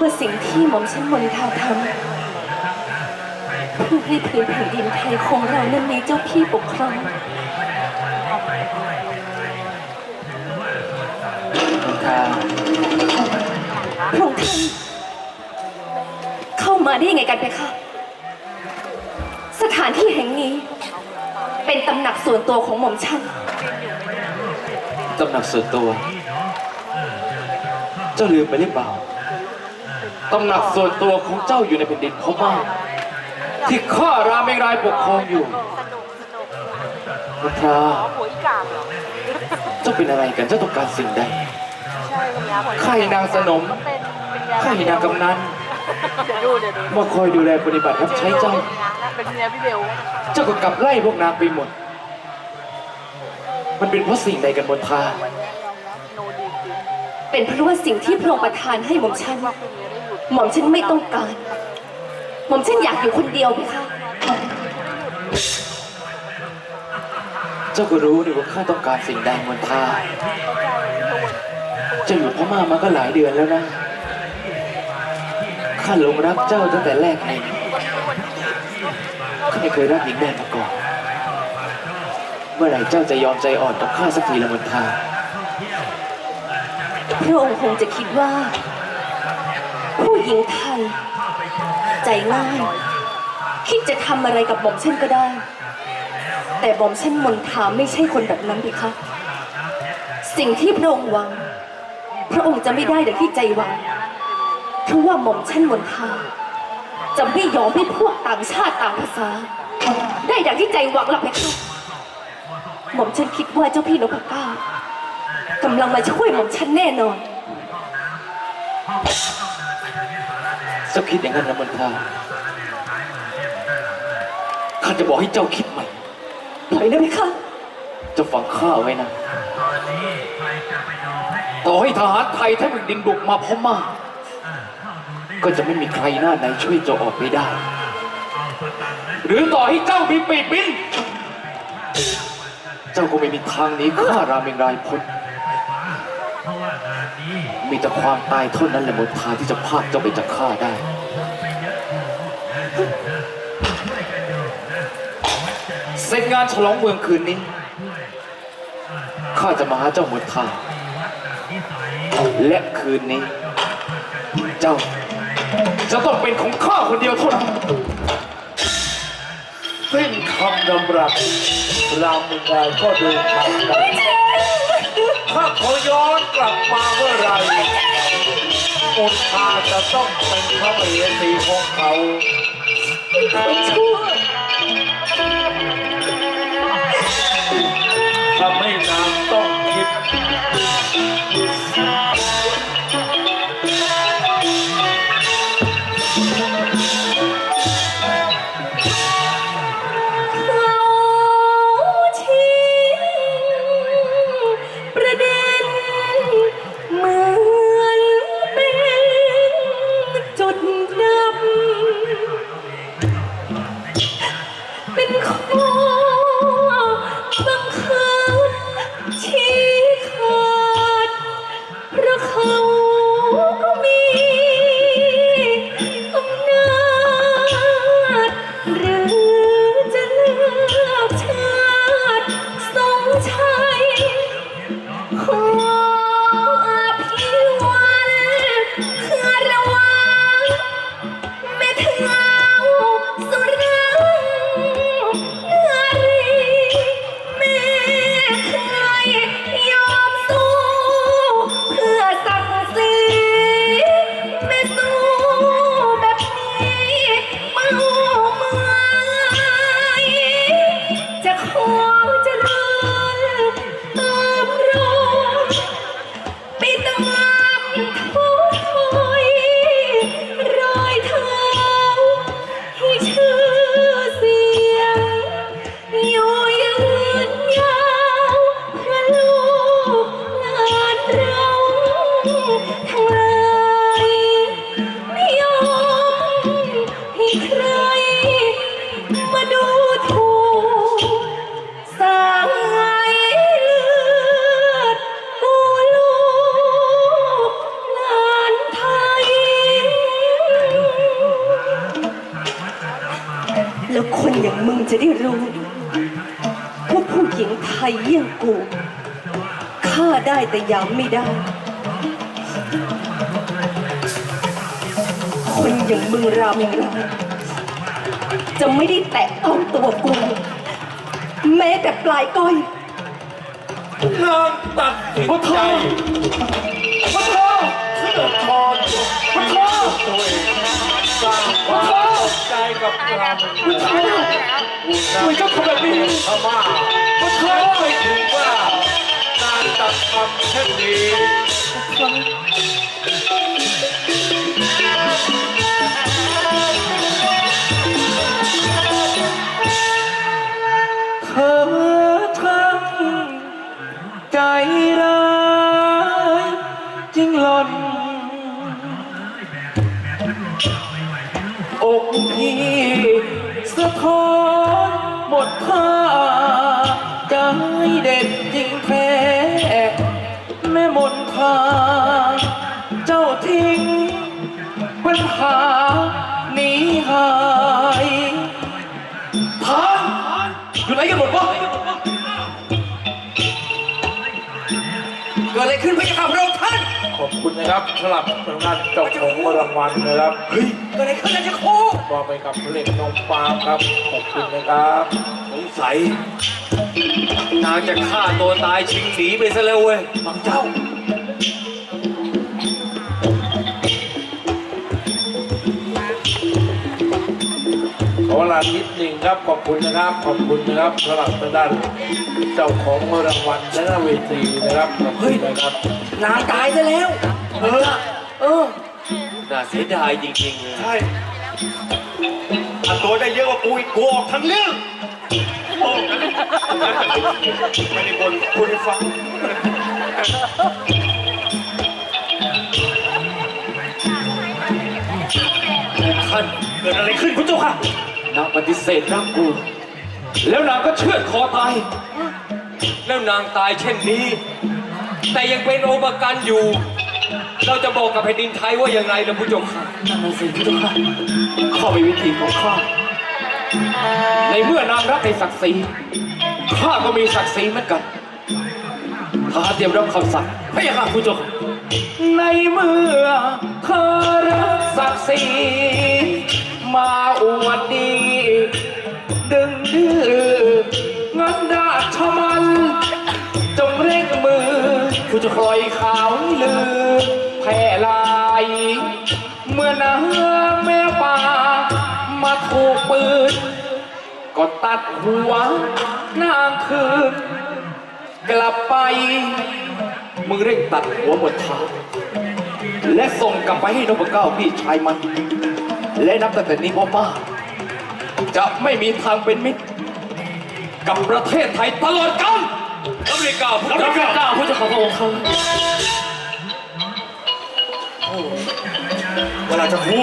ว่าสิ่งที่หม่อมฉันมนทาทำเพื่อให้พื้นแผ่นดินไทยของเรานั้นมีเจ้าพี่ปกครองพระองค์ท่านเข้ามาได้ยังไงกันเพคะ สถานที่แห่งนี้ เป็นตำหนักส่วนตัวของหม่อมฉันตำหนักส่วนตัว เจ้าลืมไปหรือเปล่า ตำหนักส่วนตัวของเจ้าอยู่ในแผ่นดินพม่าที่ข้ารามเองรายปกครองอยู่มนทราหัวอีกาบเหรอเจ้าเป็นอะไรกันเจ้าต้องการสิ่งใดใช่ก็มีหัวข้าให้นางสนมเป็นเป็นเมียข้าให้นางกำนันเดี๋ยวดูเดี๋ยวดูมาคอยดูแลปฏิบัติรับใช้เจ้า เป็นเมียพี่เบลเจ้าก็กลับไล่พวกนางไปหมด มันเป็นเพราะสิ่งใดกันบนทาโนดีจริงเป็นเพราะว่าสิ่งที่พระองค์ประทานให้หม่อมฉัน ว่าเป็นเมียได้หยุดหม่อมฉันไม่ต้องการ หม่อมฉันอยากอยู่คนเดียวเพคะเจ้าก็รู้นี่ว่าข้าต้องการสิ่งใดบนทาเจ้าอยู่พม่ามาก็หลายเดือนแล้วนะข้าหลงรักเจ้าตั้งแต่แรกเองข้าไม่เคยรักหญิงแดนมาก่อน เมื่อไหร่เจ้าจะยอมใจอ่อนกับข้าสักทีละบนทาพระองค์คงจะคิดว่า ผู้หญิงไทย ใจง่าย คิดจะทำอะไรกับหม่อมฉันก็ได้ แต่หม่อมฉันมนทาไม่ใช่คนแบบนั้นเพคะสิ่งที่พระองค์หวัง พระองค์จะไม่ได้ดังที่ใจหวังเพราะว่าหม่อมฉันมนทาจะไม่ยอมให้พวกต่างชาติต่างภาษา ได้ดังที่ใจหวังหรอกเพคะหม่อมฉันคิดว่าเจ้าพี่นพเก้ากำลังมาช่วยหม่อมฉันแน่นอน จ้าคิดอย่างนั้นนะบนทาข้าจะบอกให้เจ้าคิดใหม่ปล่อยได้ไหมคะเจะฟังข้าไว้นะ ต่อให้ทหารไทยทั้งแผ่นดินบุกมาพม่าก็จะไม่มีใครหน้าไหนช่วยเจ้าออกไปได้ หรือต่อให้เจ้ามีปีกบิน เจ้าก็ไม่มีทางหนี้ข้ารามเองรายพ้น มีแต่ความตายเท่านั้นแหละมดทางที่จะพาเจ้าไปจากข้าได้เสร็จงานฉลองเมืองคืนนี้ข้าจะมาหาเจ้าหมดทางและคืนนี้ เจ้า จะต้องเป็นของข้าคนเดียวเท่านั้นสิ้นคำดำรัสรามเมืองรายก็เดินทางไป ย้อนกลับมาเมื่อไหรมนทาจะต้องเป็นพระเมียสีของเขา ไม่ช่วย ใแล้วคนอย่างมึงจะได้รู้ว่าผู้หญิงไทยเยี่งกูฆ่าได้แต่ยามไม่ได้ คนอย่างมึงราม่างไจะไม่ได้แตะต้องตัวกู แม้แต่ปลายก้อยนางตัดสินใจพระเจ้าเพื่อครองชีวิตของตัวเองสร้างความตกใจกับเราผู้นทำไมเจ้าทำแบบนี้ำพม่าพระเจ้าไม่ถึงว่านางตัดทำเช่นนี้ อทั้งใจร้ายจริงหล่นอกพี่สะท้อนหมดค่าใจเด็ดจริงแท้ กิดอะไรขึ้นพระเจ้าค่ะพระองค์ท่านขอบคุณนะครับสำหรับทางด้านเจ้าของรางวัลนะครับเฮ้ยเกิดอะไรขึ้นนะเจ้าครูมอบไปกับเพลงน้องปาล์มครับ ขอบคุณนะครับสงสัยนางจะฆ่าตัวตายชิงหนีไปซะแล้วเว้ยบังเจ้าขอเวลานิดหนึ่งครับ ขอบคุณนะครับ ขอบคุณนะครับสำหรับทางด้าน เจ้าของรางวัลและหน้าเวทีนะครับขอบคุณนะครับนางตายซะแล้ว เออ เออ น่าเสียดายจริงๆเลยใช่ถ้าตัวได้เยอะกว่ากูอีกกูออกทั้งเรื่องโอ้ไม่ได้บนคุณให้ฟังท่านเกิดอะไรขึ้นคุณเจ้าค่ะนางปฏิเสธรักกู แล้วนางก็เชือดคอตาย แล้วนางตายเช่นนี้ แต่ยังเป็นโอปกันอยู่ เราจะบอกกับแผ่นดินไทยว่าอย่างไรนะผู้ชมค่ะนั่นน่ะสิพี่เจ้าค่ะข้ามีวิธีของข้าในเมื่อนางรักในศักดิ์ศรีข้าก็มีศักดิ์ศรีเหมือนกันข้าเตรียมรับคำสั่งไม่อยากคุณเจ้าค่ะในเมื่อเธอรักศักดิ์ศรี ผู้จะคอยข่าวให้ลือแพร่ลาย เมื่อนางแม่ป่ามาถูกปืน ก็ตัดหัวนางคืน กลับไป มึงเร่งตัดหัวหมดทางและส่งกลับไปให้นพเก้าพี่ชายมัน และนับตั้งแต่นี้พ่อป้า จะไม่มีทางเป็นมิตร กับประเทศไทยตลอดกาล อเมริกาผู้รับพระเจ้าพุทธของพระองค์ครับเวลาจะคู